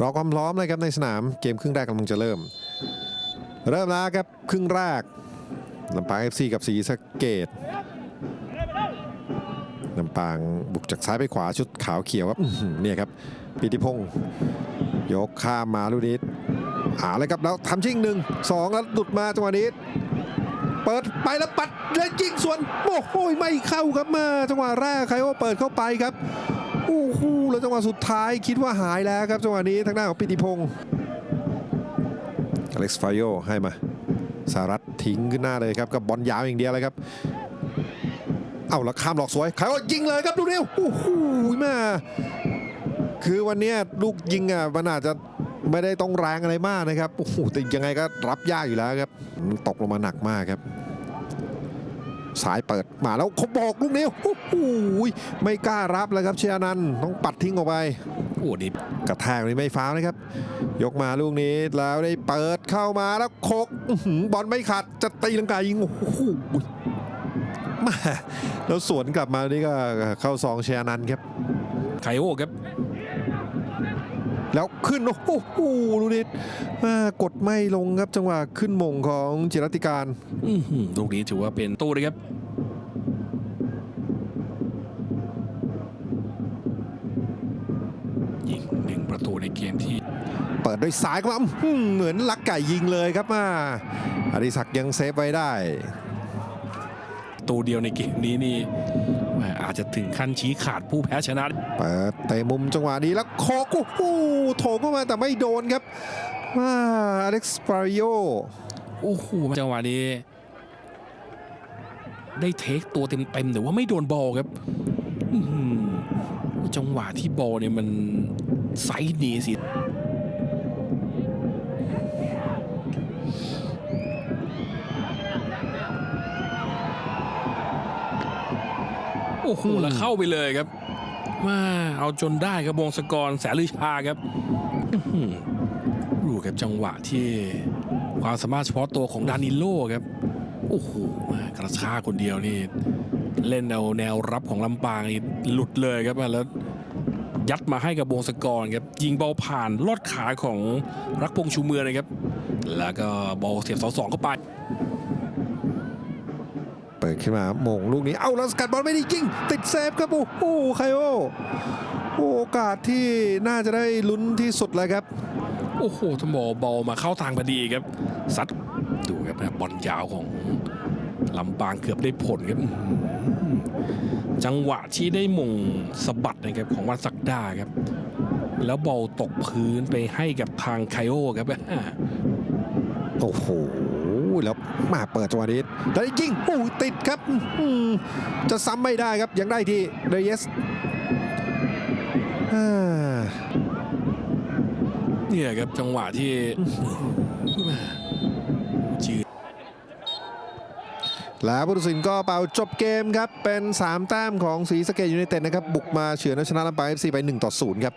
รอความพร้อมเลยครับในสนามเกมครึ่งแรกกำลังจะเริ่ม เริ่มแล้วครับครึ่งแรกลำปาง FC กับสีสะเกตลำปางบุกจากซ้ายไปขวาชุดขาวเขียวครับเนี่ยครับปิติพงศ์ยกข้ามมาลูกนิดหาเลยครับแล้วทำชิงหนึ่งสองแล้วหลุดมาจังหวะนี้เปิดไปแล้วปัดแล้วยิงสวนโอ้โหไม่เข้าครับมาจังหวะแรกใครว่าเปิดเข้าไปครับโอ้โห แล้วจังหวะสุดท้ายคิดว่าหายแล้วครับจังหวะนี้ทางหน้านของปิติพงศ์อเล็กซ์ฟายโยให้มาสารัตทิ้งขึ้นหน้าเลยครับกับบอลยาวอย่างเดียวเลยครับ เอาล้วข้ามหลอกสวยใครว่ายิงเลยครับดูเร็วโอ้โหมาคือวันนี้ลูกยิงอะมันอาจจะไม่ได้ต้องแรงอะไรมากนะครับโอ้โหแต่ยังไงก็รับยากอยู่แล้วครับตกลงมาหนักมากครับ สายเปิดมาแล้วเขาบอกลูกนี้โอ้โหไม่กล้ารับเลยครับเชียร์นันต้องปัดทิ้งออกไปโอ้นี่กระแทกนี่ไม่ฟ้าวล์นะครับ ยกมาลูกนี้แล้วได้เปิดเข้ามาแล้วโคกบอลไม่ขาดจะตีลังกายิงโอ้โหมาแล้วสวนกลับมานี่ก็เข้าซองเชียร์นันครับไคโอครับ แล้วขึ้นโอ้โหดูดิแม่กดไม่ลงครับจังหวะขึ้นมงของจิรติการอื้อหือลูกนี้ถือว่าเป็นตู้เลยครับยิงหนึ่งประตูในเกมที่ เปิดด้วยซ้ายก็มาอื้อหือเหมือนลักไก่ยิงเลยครับมาอดิศักดิ์ยังเซฟไว้ได้ตัวเดียวในเกมนี้นี่แหม อาจจะถึงขั้นชี้ขาดผู้แพ้ชนะเปิดเตะมุมจังหวะนี้แล้วโคกโอ้โหโถงเข้ามาแต่ไม่โดนครับว่าอเล็กซ์ปาริโอโอ้โหจังหวะนี้ ได้เทคตัวเต็มๆแต่ว่าไม่โดนบอลครับอื้อหือจังหวะที่บอลเนี่ยมันไซส์หนีสิ โอ้โหแล้วเข้าไปเลยครับมาเอาจนได้ครับวงศกรแสนลือชาครับอื้อหือดูครับจังหวะที่ความสามารถเฉพาะตัวของดานิโลครับโอ้โหกระชากคนเดียวนี่ เล่นแนวแนวรับของลำปางนี่หลุดเลยครับแล้วยัดมาให้กับวงศกรครับยิงบอลผ่านลอดขาของรักพงษ์ชูเมืองนะครับ แล้วก็บอลเสียบเสาสองเข้าไปเปิดขึ้นมาโมงลูกนี้เอาแล้วสกัดบอลไม่ได้ยิงติดเซฟครับโอ้โหไคโอโอ้โอกาสที่น่าจะได้ลุ้นที่สุดเลยครับ โอ้โหทบอลบอลมาเข้าทางพอดีครับซัดดูครับบอลยาวของลำปางเกือบได้ผลครับอื้อหือจังหวะที่ได้มงสะบัดนะครับของวันศักดาครับ แล้วบอลตกพื้นไปให้กับทางไคโอครับโอ้โห แล้วมาเปิดจังหวะนี้แล้วได้ยิงโอ้ยติดครับอื้อหือจะซ้ำไม่ได้ครับยังได้ที่เรเยสอ่าเนี่ยครับจังหวะที่จืดแล้วผู้ตัดสินก็เป่าจบเกมครับ เป็น 3 แต้มของศรีสะเกดยูไนเต็ดนะครับ บุกมาเฉือนเอาชนะลำปางเอฟซีไป 1 ต่อ 0 ครับ